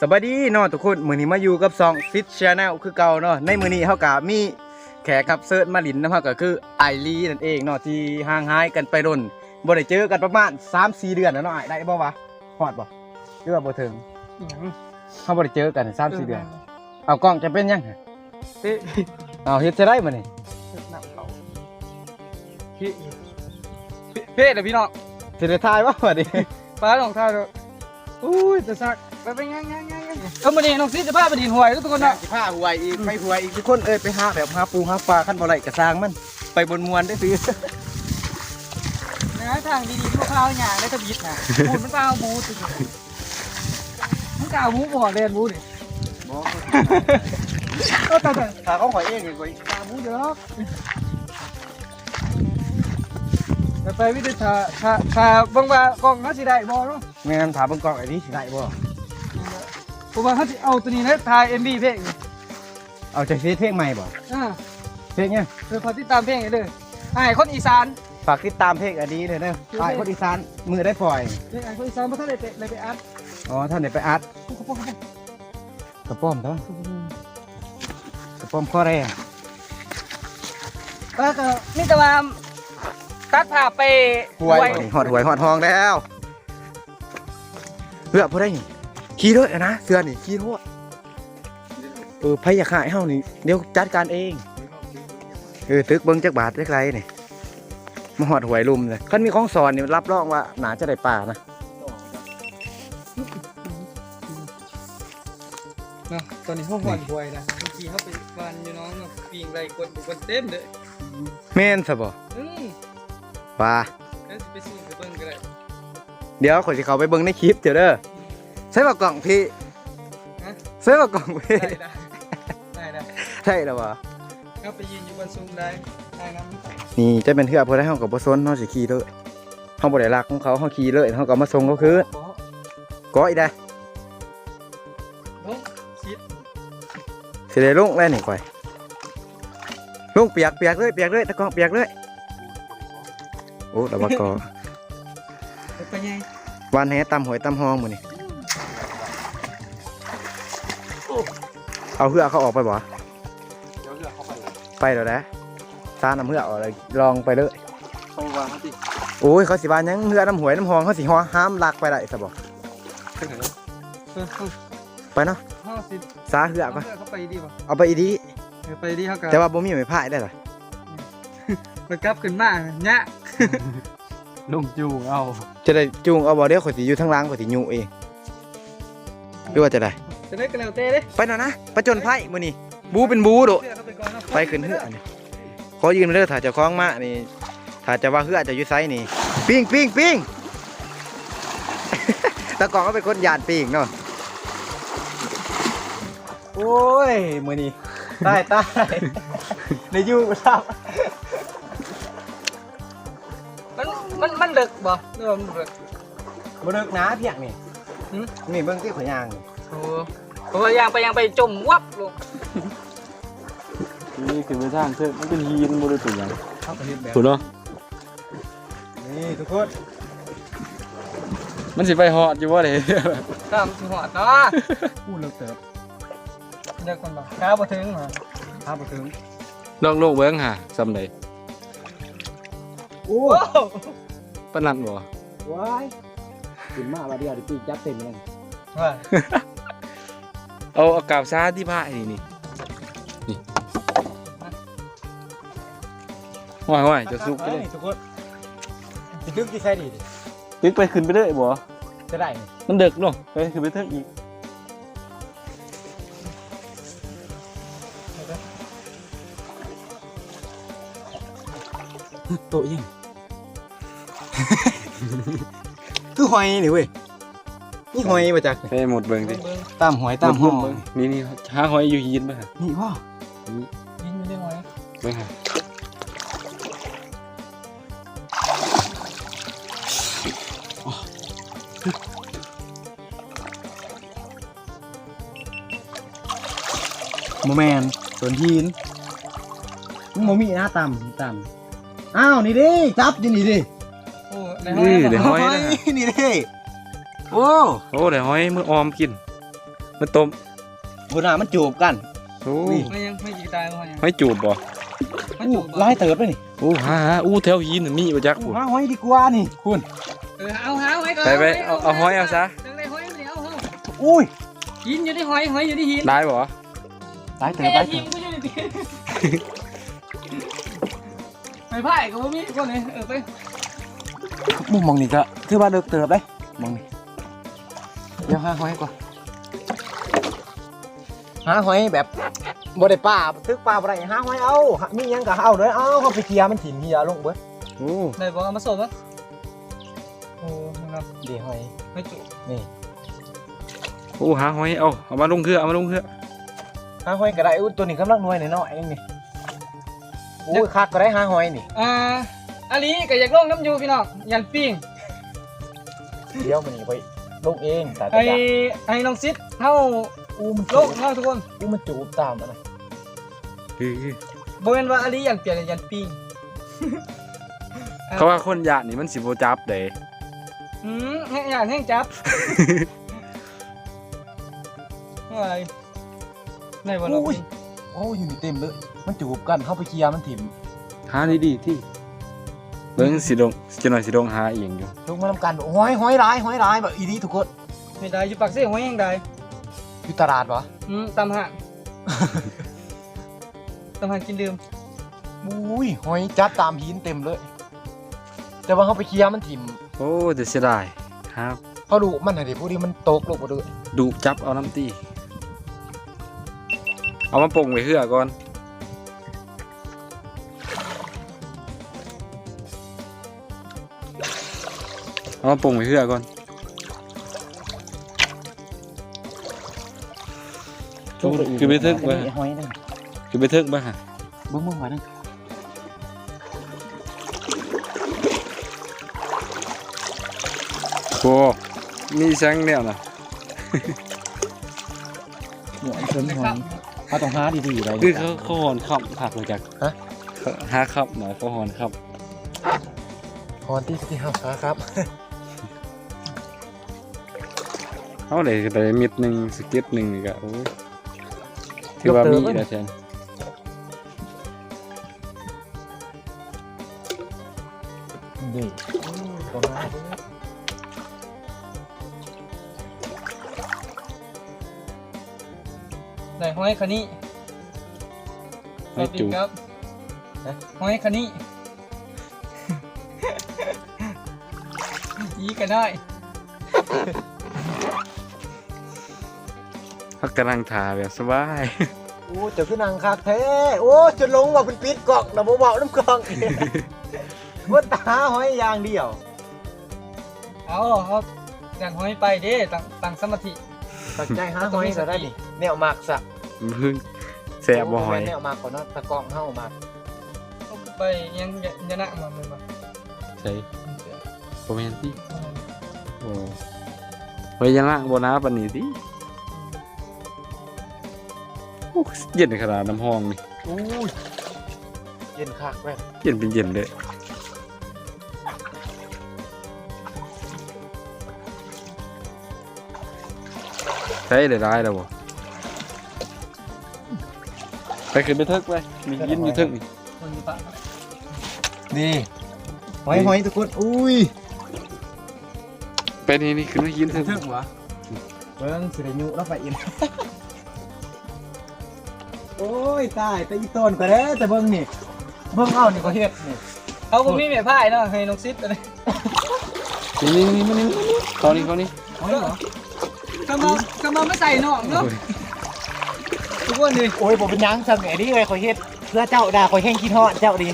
สวัสดีเนาะทุกคนมื้อนี้มาอยู่กับซองฟิตชาแนลคือเก่าเนาะในมื้อนี้เฮาก็มีแขกรับเชิญมาหลินนำเฮาก็คือไอรีนั่นเองเนาะที่ห่างหายกันไปดนบ่ได้เจอกันประมาณ3-4เดือนแล้วเนาะอ้ายได้บ่วะฮอดบ่หรือว่าบ่ถึงอิหยังเฮาบ่ได้เจอกัน3-4เดือนเอากล้องจะเป็นยังเอ๊ะเอาเฮ็ดจะได้มื้อนี้หนักเขาพี่พี่เพ่เดี๋ยวพี่น้องสิได้ถ่ายบ่บัดนี้ป้าลองท่าดูอุ้ยจะซัก ไปไปยังยังยังยังเออมาดิน้องซีจะพาไปดินหวยทุกคนนะสิพาหวยอีกไปหวยอีกทุกคนเอ้ยไปหาแบบหาปูหาปลาคันบ่อไหลก็สร้างมันไปบนมวนได้ซื้อนะทางดีๆพวกเขาหยาได้ทบิดนะบูดมันเปล่าบูดมันกล่าวบูบ่อเรียนบูดิเออแต่แต่ถ้าของข่อยเองนี่ข่อยกล่าวบูเดี๋ยวแต่ไปวิทยาถ้าถ้าบางว่ากองเขาสิได้บ่เนาะแม่นถามบิ่งกองไอ้นี่สิได้บ่ ผมว่าเขาสิเอาตัวนี้นะทายเอ็มบีเพลงเอาใจเพลงใหม่บ่อ่าเพลงเนี่ยเออพอติดตามเพลงให้เด้อไอ้ายคนอีสาน ฝากติดตามเพลงอันนี้เลยเด้อไอ้คนอีสานมือได้ปล่อยเพลงไอ้ายคนอีสานเพราะท่านได้ไปได้ไปอัดอ๋อท่านเดี๋ยวไปอัดเขาบอกเขาบอกกระป้อมเด้อกระป้อมข้อแรงเออก็มีแต่ว่าตัดภาพไปหวยหอดหวยหอดทองแล้วเพื่อผู้ได้นี่ ขี่รถอะนะเสือนี่ขี่รถเออไผอยากขายเฮานี่เดี๋ยวจัดการเองเออตึกเบิ่งจักบาทจักไรนี่มาหอดหวยลุมเลยคันมีของสอนนี่รับรองว่าหนาจะได้ป่านะเนาะตอนนี้เขาหวนหวยนะเมื่อกี้เขาไปวันอยู่น้องเนาะปีงไรกดกดเต้นเด้อแม่นซะบ่อืมว่าแล้วสิไปซื้อไปเบิ่งก็ได้เดี๋ยวขอยสิเขาไปเบิ่งในคลิปเดี๋ยวเด้อ ใช่ป่ะกล่องพี่ฮะ ใช่ป่ะกล่องพี่ได้ได้ได้ได้ใช่แล้ววะเขาไปยืนอยู่บนซุ้มได้ได้งั้นนี่จะเป็นเทือกเพราะได้เฮากับบ่ซนเฮาสิขี่เลยเฮาบ่ได้รักของเขาเฮาขี่เลยเฮาก็มาส่งเขาคืนขอก้อยได้ลงชิดสิได้ลงแล้วนี่ข่อยลงเปียกเปียกเลยเปียกเลยตะกองเปียกเลยโอ้แต่ว่าก็ไปไงวันแหตำหอยตำหองมื้อนี่ เอาเหือกเขาออกไปบ่เดี๋ยวเรือเขาไปไปแล้วนะซาน้ำเหือกออกเลยลองไปเลยไปวางเขาติโอ้ยเขาสิบานยังเหือน้ำหวยน้ำหองเขาสิหัวห้ามลักไปได้ซะบ่ไปไหนเออเออไปเนาะห้าสิบซาเหือกก่อนเขาไปดีป่ะเอาไปอีดีเออไปดีเขากันแต่ว่าบ่มีไม้พายได้ล่ะมันกลับขึ้นมาเนี่ยลงจูงเอาจะได้จูงเอาบ่เดี๋ยวข่อยสิอยู่ทางล่างข่อยสิยุเองหรือว่าจะได้ จะได้กระเลวเต้เด้ไปหน่อยนะประจนไพ่มื้อนี้บูเป็นบูโดเสื้อเขาไปก่อนเนาะไปขึ้นเหือนี่ขอยืนเด้อถ้าเจะคล้าของมานี่ถ้าจะว่าเหือจะอยู่ไสนี่ปิ้งปิ้งปิ้งตะกองก็เป็นคนยานปิ้งเนาะโอ้ยมื้อนี้ตายตายในอยู่ครับมันมันมันเลิกบ่เริ่มนเลิกบ่เลิกนะเพียงนี่หืมนี่เบิ่งที่ข่อยย่างนี่ โอ้โหยังไปยังไปจมวับลงนี่คือไปทางเพื่อนมันเป็นฮีนบ่ได้ตัวอย่างเข้าไปเฮ็ดแบบถูกเนาะนี่ทุกคนมันสิไปเหาะอยู่บ่ได้ตามสิหัวต่อพูดเลิกเติบเลิกคนบ่ก้าบ่ถึงเหรอถ้าบ่ถึงลองโลกเบิ่งหาซำใดโอ้โอ้ปานนั้นบ่ว้ายกินมาว่าเดียวดิปีกจับเต็มเลยว่า เอาเอากาบซาที่ผ้านี่นี่นี่ว้ายๆจะสุกไปเลยทุกคนสิดึกที่ใช่ดิตึกไปขึ้นไปเลยบ่จะได้มันเดึกเนาะไปขึ้นไปเทิงอีกโตยิงคือหอยนี่เว้ย นี่หอยมาจากไปหมดเบิ่งดิเบิ่งตามหอยตามหอเบิ่งนี่นี่หาหอยอยู่ฮีนบ่ฮะนี่ว่ายิงอยู่ได้ไหมเบิ่งหาโมแมนส่วนทีนมึงโมมีหน้าตำตำอ้าวนี่ดิจับอยู่นี่ดิโอ้ในนี่ห้องเดี๋ยวหอยนะนี่ดิ โอ้โอ้ได้หอยมื้อออมกินมันต้มบุนามันจูบกันโอ้นี่ไม่ยังไม่จีตายบ่ยังหอยจูบบ่ไม่อู้จูบบ่ลายเติบเลยนี่โอ้หาหาอู้แถวหินน่ะมีบ่จักอู้พุ่นหาหอยดีกว่านี่คุณเออเอาหาหอยก่อนไปไปเอาเอาหอยเอาซะจังได้หอยเดี๋ยวเอาอุ้ยหินอยู่ที่หอยหอยอยู่ที่หินได้บ่ลายเติบแค่ลายหิเติบนก็อยู่ในที่ไปไผ่ก็บ่มีคนเลยเออไปมุมมองนี่ก็คือว่าเลิกเติบเลยมองนี่ เดี๋ยวหาหอยก่อนหาหอยแบบบ่ได้ป่าตึกป่าบ่ได้หาหอยเอาหามีหยังก็เอาเลยเอาเขาไปเคลียร์มันถิ่นเฮียลงเบิดโอ้ได้บ่เอามาส่งบ่โอ้นะครับเดี๋ยวหอยไม่จูบนี่โอ้หาหอยเอาเอามาลงเครือเอามาลงเครือหาหอยก็ได้อุ้ยตัวนี้กำลังหน่วยน้อยๆเองนี่โอ้ยคักก็ได้หาหอยนี่อ่าอันนี้ก็อยากลงน้ำอยู่พี่น้องยันปิ้งเดี๋ยวมันนี่ไป ลงเองแต่ไอ้จะไอ้น้องซิดเท่าอู้มันโลจูกบเท่าทุกคนอู้มันจูบตามมันนะเออบ่แม่นว่าอันนี้ยันเปลี่ยนยันปิ้งเขาว่าคนยะนี่มันสิบ่จับเด้อืมแห้งอยากแห้งจับอะไรไหนบ่น้องปิ้งโอ้ยอยู่นี่เต็มเลย มันจูบกันเข้าไปเคลียร์มันถิ่มหาดีๆที่ เบิ่งสิลงจะหน่อยสิลงหาเองอยู่ลงมาทำกันหอยหอยร้ายหอยร้ายแบบอีนี้ทุกคนไม่ได้อยู่ปากเสียหอยแห้งได้อยู่ตลาดวะอืมตามหางตามหางกินดื่มอุ้ยหอยจัดตามหินเต็มเลย แต่ว่าเขาไปเคลียร์มันถิ่มโอ้แต่เสียดายครับเขาดูมันอะไรพวกนี้มันตกลงมาด้วยดูจับเอาน้ำตีเอามาปรุงไว้เฮือก่อน เอามาปรุงไว้เฮือก่อนคือไปทึกไว้หอยนั่นคือไปเทิงบ่ฮะเบิ้งเบิ้งไว้นั่นโอ้มีแสงแนวน่ะหัวเติมหอยเขาต้องหาดีๆอะไรคือเขาเขาหอนขับผักเลยจากฮะเขาหาขับหน่อยเขาหอนขับหอนที่ที่ห้าขาครับ เขาเลยแต่เม็ดหนึ่งสเก็ตหนึ่งนี่ก็โอ้ยถือว่ามีแล้วแทนนี่ต้องหาดิได้หอยคันนี้ไม่ปิ้จูงครับหอยคันนี้ยีกันได้ กกำลังทาแบบสบาย โอ้เจ้าคือนางคักแท้โอ้จนลงว่าเป็นปิดกล่องนะโมบอกน้ำกล่องว่าตาหอยอย่างเดียว เอาเอาอย่างหอยไปเด้ตั้งตั้งสมาธิตัดใจหาหอยก็ได้ดิแนวมากสักพึ่งแสบบ่หอยแนวมากก่อนเนาะตะกล้องเฮามากเอาไปยังยะยะนะมาเลยบ่ใช่โมเมนที่โอ้ไว้ยังละบนาปันนี้ดิโอ้ เย็นขนาดน้ำห้องนี่อู้ยเย็นคักแม่เย็นเป็นเย็นเลยใช่เลยได้แล้วบ่ไปขึ้นไปเทิกไปมียินอยู่เทิกนี่คนนี้ปะนี่หอยหอยทุกคนอุ้ยไปนี่นี่ขึ้นไปยินเทิกเทิงวะเบิ้งสิได้ยุแล้วไปอิน โอ้ยตายแต่อีต้นก็ได้อแต่เบิ้งนี่เบิ้งเอานี่ก็เฮ็ดนี่เขาบ่มีแม่พายเนาะให้น้องซิดอะไรนี่นี่นี่มานี่เขานี่เขานี่หอยเหรอก็มาก็มาไม่ใส่เนาะเนาะทุกคนนี่โอ้ยผมเป็นหยังสั่งไอ้นี่ไงขอยเฮ็ดเพื่อเจ้าด่าขอยแห้งขี้ทอดเจ้าดี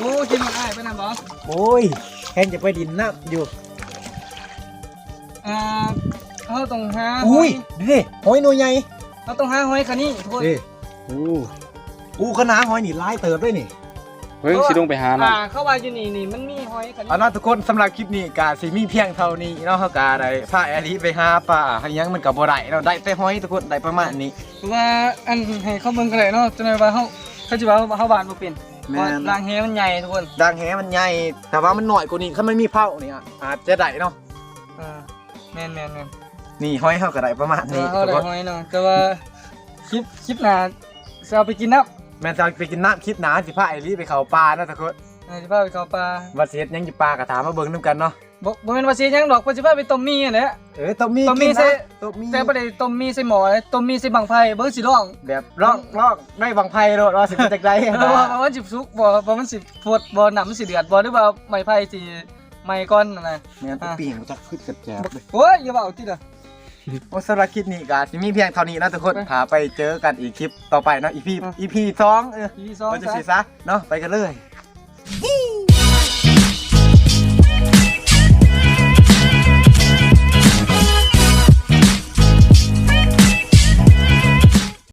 โอ้กินมาได้ไปนำบ่โอ้ยแห้งจะไปดินน้ำอยู่อ่าเขาต้องหาหอุ้อยยดูดิหอยหน่วยใหญ่เขาต้องหาหอยคันนี้ทุกคนดิโอ้อู้คณะหอยนี่ลายเติบด้วยนี่ เฮ้ยสิลงไปหาหน่ออ่ายเข้ามาอยู่นี่นี่มันมีหอยคันนี้เอาล่ะทุกคนสำหรับคลิปนี้กาสิมีเพียงเท่านี้เนาะเฮากาได้พาแอลีไปหาปลาหาหยังมันก็บ่ได้เนาะได้แต่หอยทุกคนได้ประมาณนี้เพราะว่าอันให้เขาเบิ่งกันเลยเนาะจนว่าเขาเขาสิว่าเขาบานบ่เป็นแม่นเพราะรางแฮมันใหญ่ทุกคนดังแหมันใหญ่แต่ว่ามันหน่อยกว่านี้ถ้ามันมีเผาเนี่ยอาจจะได้เนาะอ่าแม่นแม่นแม่นนี่ห้อยเฮาก็ได้ประมาณนี้เอาทุกได้คนหอยเนาะแต่ว่าคลิปคลิปหน้า จะเอาไปกินน้ำแม่นจะเอาไปกินน้ำคลิปหนาสิพาไอรีไปเข้าป่าเนาะทุกคนเออสิพาไปเข้าป่าว่าสิเฮ็ดหยังอยู่ป่าก็ถามมาเบิ่งนํกันเนาะบ่บ่แม่นว่าสิหยังดอกเพิ่นสิพาไปต้มมีนั่นแหละ เออต้มมีต้มมีกินนะใส่ ต้มมีแต่บ่ได้ต้มมีใส่หม้อเลยต้มมีใส่บังไฟเบิ่งสิร้องแบบลอกลอกได้บางไพ่โลดว่าสิเป็นจักไดเพราะว่าเพราะว่าสิสุกบ่เพราะมันสิพวดบ่น้ำมันสิเดือดบ่หรือว่าไม้ไผ่สิไหม้ก่อนนั่นน่ะ แม่นปีงจักขึ้นกับแจบเลยโอ้ยอย่าเว้าติเด้อ โอ้สำหรับคลิปนี้ก็สิมีเพียงเท่านี้เนาะทุกคนไปหาไปเจอกันอีกคลิปต่อไปเนาะ EP อะ EP สองเออทีสองก็จะซะสิซะเนาะไปกันเลยไ